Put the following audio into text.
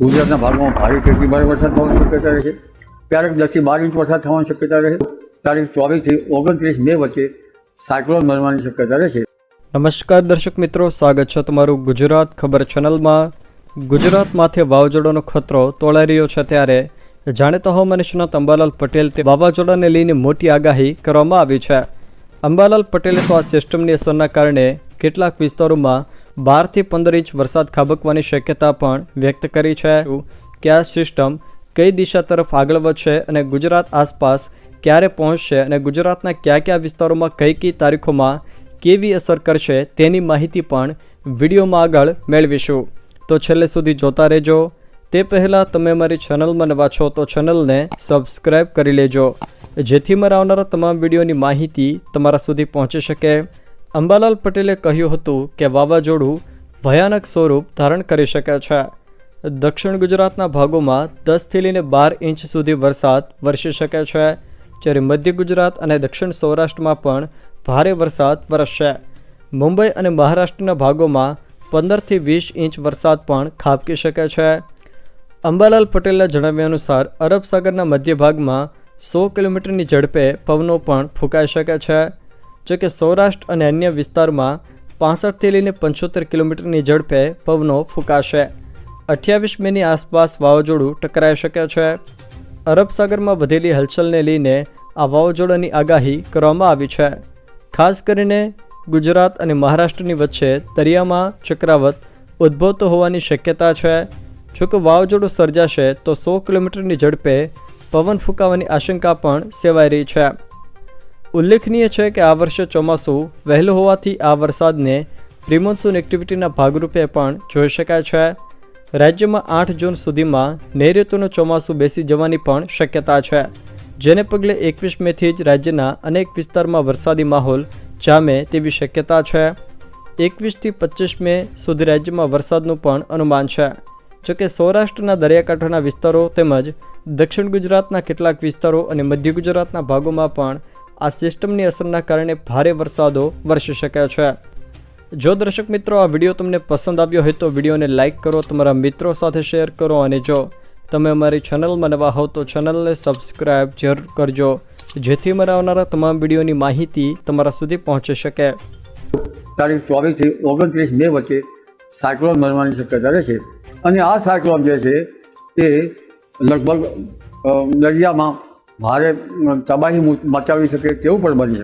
ગુજરાતના ભાગમાં ભારે તેથી ભારે વરસાદ થવાની શક્યતા રહે છે? ક્યારેક દસથી બાર ઇંચ વરસાદ થવાની શક્યતા રહે? તારીખ ચોવીસથી ઓગણત્રીસ મે વચ્ચે સાયક્લોન બનવાની શક્યતા રહે છે. નમસ્કાર દર્શક મિત્રો, સ્વાગત છે તમારું ગુજરાત ખબર ચેનલમાં. ગુજરાતમાંથી વાવાઝોડાનો ખતરો તોળાઈ રહ્યો છે ત્યારે જાણીતા હવામાન નિષ્ણાત અંબાલાલ પટેલ તે વાવાઝોડાને લઈને મોટી આગાહી કરવામાં આવી છે. અંબાલાલ પટેલે તો આ સિસ્ટમની અસરના કારણે કેટલાક વિસ્તારોમાં બારથી પંદર ઇંચ વરસાદ ખાબકવાની શક્યતા પણ વ્યક્ત કરી છે કે આ સિસ્ટમ કઈ દિશા તરફ આગળ વધશે અને ગુજરાત આસપાસ ક્યારે પહોંચશે અને ગુજરાતના કયા કયા વિસ્તારોમાં કઈ કઈ તારીખોમાં કેવી અસર કરશે તેની માહિતી પણ વિડીયોમાં આગળ મેળવીશું. તો છેલ્લે સુધી જોતા રહેજો. તે પહેલાં તમે મારી ચેનલમાં નવા છો તો ચેનલને સબસ્ક્રાઈબ કરી લેજો. જેથી મારા આવનારા તમામ વિડીયોની માહિતી તમારા સુધી પહોંચી શકે. અંબાલાલ પટેલે કહ્યું હતું કે વાવાઝોડું ભયાનક સ્વરૂપ ધારણ કરી શકે છે. દક્ષિણ ગુજરાતના ભાગોમાં દસથી લઈને બાર ઇંચ સુધી વરસાદ વરસી શકે છે. જ્યારે મધ્ય ગુજરાત અને દક્ષિણ સૌરાષ્ટ્રમાં પણ ભારે વરસાદ વરસશે. મુંબઈ અને મહારાષ્ટ્રના ભાગોમાં પંદરથી વીસ ઇંચ વરસાદ પણ ખાબકી શકે છે. અંબાલાલ પટેલના જણાવ્યા અનુસાર, અરબ સાગરના મધ્ય ભાગમાં સો કિલોમીટરની ઝડપે પવનો પણ ફૂંકાઈ શકે છે. જો કે સૌરાષ્ટ્ર અને અન્ય વિસ્તારમાં પાસઠથી લઈને પંચોતેર કિલોમીટરની ઝડપે પવનો ફૂંકાશે. અઠ્યાવીસ મેની આસપાસ વાવાઝોડું ટકરાઈ શકે છે. અરબ સાગરમાં વધેલી હલચલને લઈને આ વાવાઝોડાની આગાહી કરવામાં આવી છે. ખાસ કરીને ગુજરાત અને મહારાષ્ટ્રની વચ્ચે દરિયામાં ચક્રાવત ઉદ્ભવતો હોવાની શક્યતા છે. જો કે વાવાઝોડું સર્જાશે તો સો કિલોમીટરની ઝડપે પવન ફૂંકાવાની આશંકા પણ સેવાઈ રહી છે. ઉલ્લેખનીય છે કે આ વર્ષે ચોમાસું વહેલું હોવાથી આ વરસાદને પ્રિમોન્સૂન એક્ટિવિટીના ભાગરૂપે પણ જોઈ શકાય છે. રાજ્યમાં આઠ જૂન સુધીમાં નૈઋત્યનું ચોમાસું બેસી જવાની પણ શક્યતા છે. જેને પગલે એકવીસ મેથી જ રાજ્યના અનેક વિસ્તારમાં વરસાદી માહોલ જામે તેવી શક્યતા છે. એકવીસથી પચીસ મે સુધી રાજ્યમાં વરસાદનું પણ અનુમાન છે. જોકે સૌરાષ્ટ્રના દરિયાકાંઠાના વિસ્તારો તેમજ દક્ષિણ ગુજરાતના કેટલાક વિસ્તારો અને મધ્ય ગુજરાતના ભાગોમાં પણ આ સિસ્ટમની અસરના કારણે ભારે વરસાદો વરસી શકે છે. જો દર્શક મિત્રો આ વીડિયો તમને પસંદ આવ્યો હોય તો વિડીયોને લાઇક કરો, તમારા મિત્રો સાથે શેર કરો અને જો તમે અમારી ચેનલમાં નવા હો તો ચેનલને સબસ્ક્રાઈબ જરૂર કરજો, જેથી મારા આવનારા તમામ વિડીયોની માહિતી તમારા સુધી પહોંચી શકે. તારીખ ચોવીસથી ઓગણત્રીસ મે વચ્ચે સાયક્લોન બનવાની શક્યતા રહે છે અને આ સાયક્લોન જે છે એ લગભગ દરિયામાં ભારે અ, તબાહી મચાવી શકે તેવું પણ બની શકે